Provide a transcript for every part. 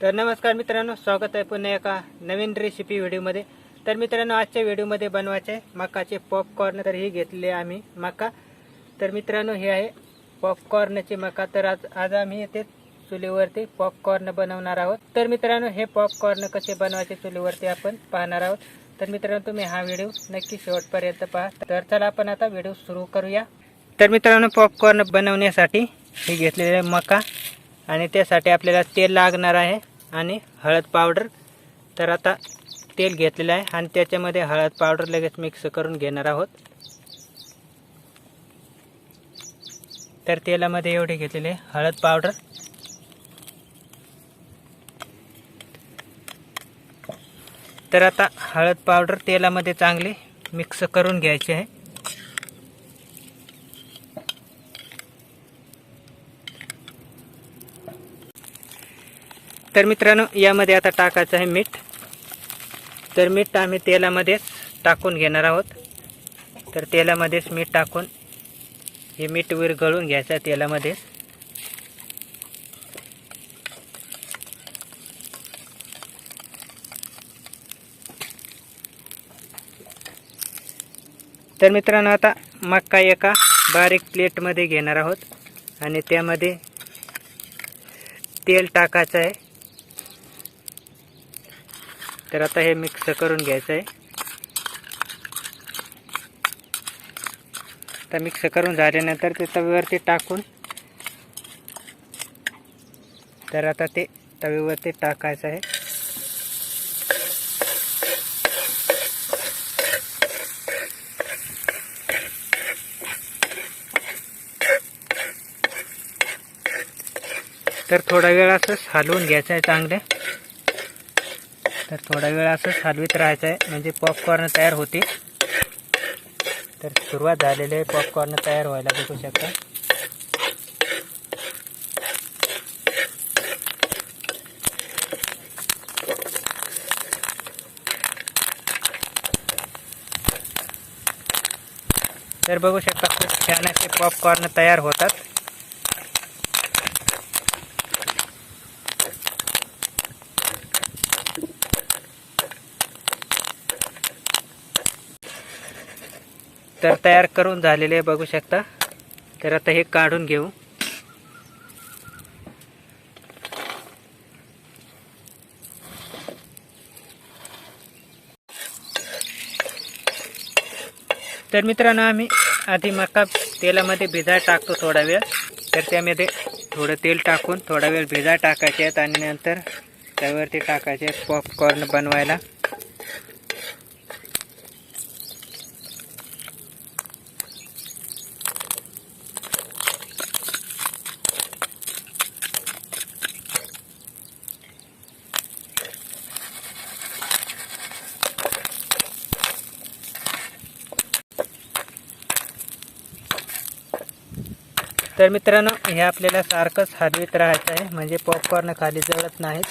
तर नमस्कार मित्रांनो स्वागत आहे पुन्हा एका नवीन रेसिपी व्हिडिओमध्ये तर मित्रांनो आजच्या व्हिडिओमध्ये बनवायचे आहे मकाचे पॉपकॉर्न तर हे घेतले आहे आम्ही मका तर मित्रांनो हे आहे पॉपकॉर्नचे मका तर आज आज आम्ही येथे चुलीवरती पॉपकॉर्न बनवणार आहोत. तर मित्रांनो हे पॉपकॉर्न कसे बनवायचे चुलीवरती आपण पाहणार आहोत. तर मित्रांनो तुम्ही हा व्हिडिओ नक्की शेवटपर्यंत पहा. तर चला आपण आता व्हिडिओ सुरू करूया. तर मित्रांनो पॉपकॉर्न बनवण्यासाठी हे घेतलेले आहे मका आणि त्यासाठी आपल्याला तेल लागणार आहे. आणि हळद पावडर. तर आता तेल घेतलेलं आहे आणि त्याच्यामध्ये हळद पावडर लगेच मिक्स करून घेणार आहोत. तर तेलामध्ये एवढे घेतलेले हळद पावडर. तर आता हळद पावडर तेलामध्ये चांगली मिक्स करून घ्यायची आहे. तर मित्रांनो यामध्ये आता टाकायचं आहे मीठ. तर मीठ आम्ही तेलामध्येच टाकून घेणार आहोत. तर तेलामध्येच मीठ टाकून हे मीठ विरघळून घ्यायचं आहे तेलामध्ये. तर मित्रांनो आता मक्का एका बारीक प्लेटमध्ये घेणार आहोत. आणि त्यामध्ये तेल टाकायचं आहे. तर आता हे मिक्स करून घ्यायचं आहे. आता मिक्स करून झाल्यानंतर ते तव्यावरती टाकून तर आता ते तव्यावरती टाकायचं आहे. तर थोडा वेळ असंच हलवून घ्यायचं आहे चांगले. तर थोडा वेळ असंच हलवीत राहायचं आहे म्हणजे पॉपकॉर्न तयार होते तर सुरुवात झालेली आहे. पॉपकॉर्न तयार व्हायला बघू शकता. तर बघू शकता खूप छान असे पॉपकॉर्न तयार होतात. तर तयार करून झालेले बघू शकता. तर आता हे काढून घेऊ. तर मित्रांनो आम्ही आधी मका तेलामध्ये भिजा टाकतो थोडा वेळ. तर त्यामध्ये थोडं तेल टाकून थोडा वेळ भिजा टाकायचे आहेत आणि नंतर त्यावरती टाकायचे आहेत पॉपकॉर्न बनवायला. तर मित्रांनो हे आपल्याला सारखंच हलवीत राहायचं आहे. म्हणजे पॉपकॉर्न खाली जळत नाहीत.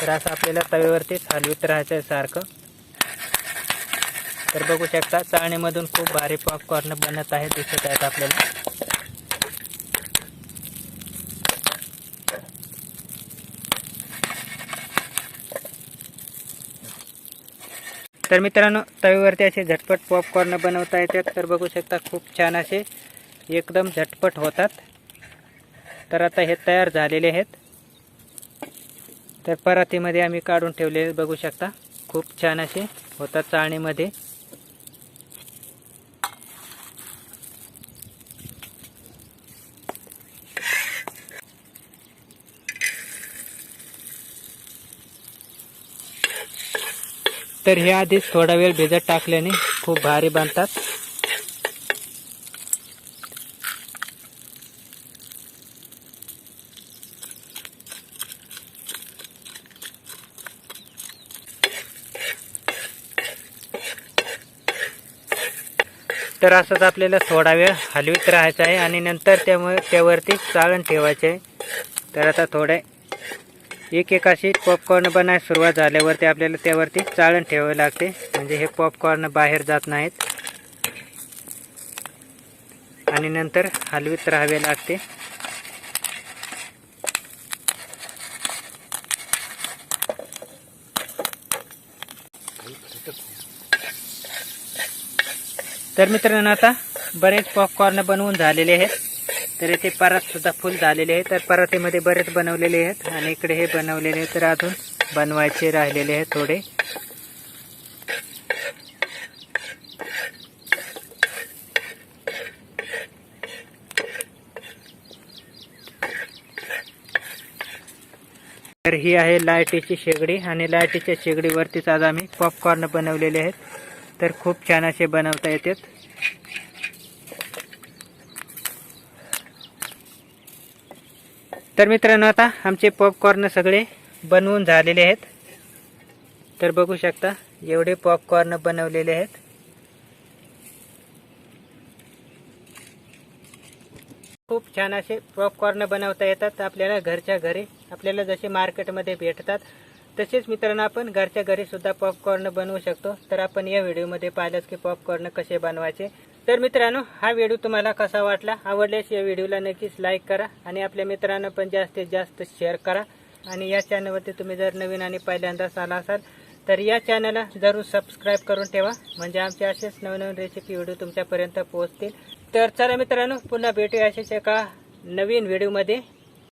तर असं आपल्याला तव्यावरतीच हलवीत राहायचं आहे सारखं. तर बघू शकता चाळणीमधून खूप भारी पॉपकॉर्न बनत आहे दिसत आहेत आपल्याला. तर मित्रांनो तवेवरती असे झटपट पॉपकॉर्न बनवता येतात. तर बघू शकता खूप छान असे एकदम झटपट होतात. तर आता हे तयार झालेले आहेत. तर परातीमध्ये आम्ही काढून ठेवलेले बघू शकता. खूप छान असे होतात चाळणीमध्ये. तर हे आधीच थोडा वेळ भिजत टाकल्याने खूप भारी बनतात. तर असंच आपल्याला थोडा वेळ हलवीत राहायचं आहे आणि नंतर त्यामुळे त्यावरती चाळण ठेवायचे आहे. तर आता थोडे एक एक अशी पॉपकॉर्न बनायला सुरुवात झाल्यावरती आपल्याला त्यावरती चाळण ठेवावे लागते. म्हणजे हे पॉपकॉर्न बाहेर जात नाहीत. आणि नंतर हलवीत राहावे लागते. तर मित्रांनो आता बरेच पॉपकॉर्न बनवून झालेले आहेत. तर इथे परात सुद्धा फुल झालेले आहे तर परातीमध्ये बरेच बनवलेले आहेत. आणि इकडे हे बनवलेले आहेत. तर अजून बनवायचे राहिलेले आहेत थोडे. तर ही आहे लायटीची शेगडी. आणि लायटीच्या शेगडीवरतीच आज आम्ही पॉपकॉर्न बनवलेले आहेत. तर खूप छान असे बनवता येतात. तर मित्रांनो आता आमचे पॉपकॉर्न सगळे बनवून झालेले आहेत. तर बघू शकता एवढे पॉपकॉर्न बनवलेले आहेत. खूप छान असे पॉपकॉर्न बनवता येतात आपल्याला घरच्या घरी. आपल्याला जसे मार्केटमध्ये भेटतात तसेच मित्रांनो आपण घरच्या घरी सुद्धा पॉपकॉर्न बनवू शकतो. तर आपण या व्हिडिओमध्ये पाहिलंच की पॉपकॉर्न कसे बनवायचे. तर मित्रांनो हा व्हिडिओ तुम्हाला कसा वाटला? आवडल्यास या व्हिडिओला नक्कीच लाईक करा आणि आपल्या मित्रांना पण जास्तीत जास्त शेअर करा. आणि या चॅनलवरती तुम्ही जर नवीन आणि पहिल्यांदाच आला असाल तर या चॅनलला जरूर सबस्क्राईब करून ठेवा. म्हणजे आमचे असेच नवनवीन रेसिपी व्हिडिओ तुमच्यापर्यंत पोहोचतील. तर चला मित्रांनो पुन्हा भेटूया असेच एका नवीन व्हिडिओमध्ये.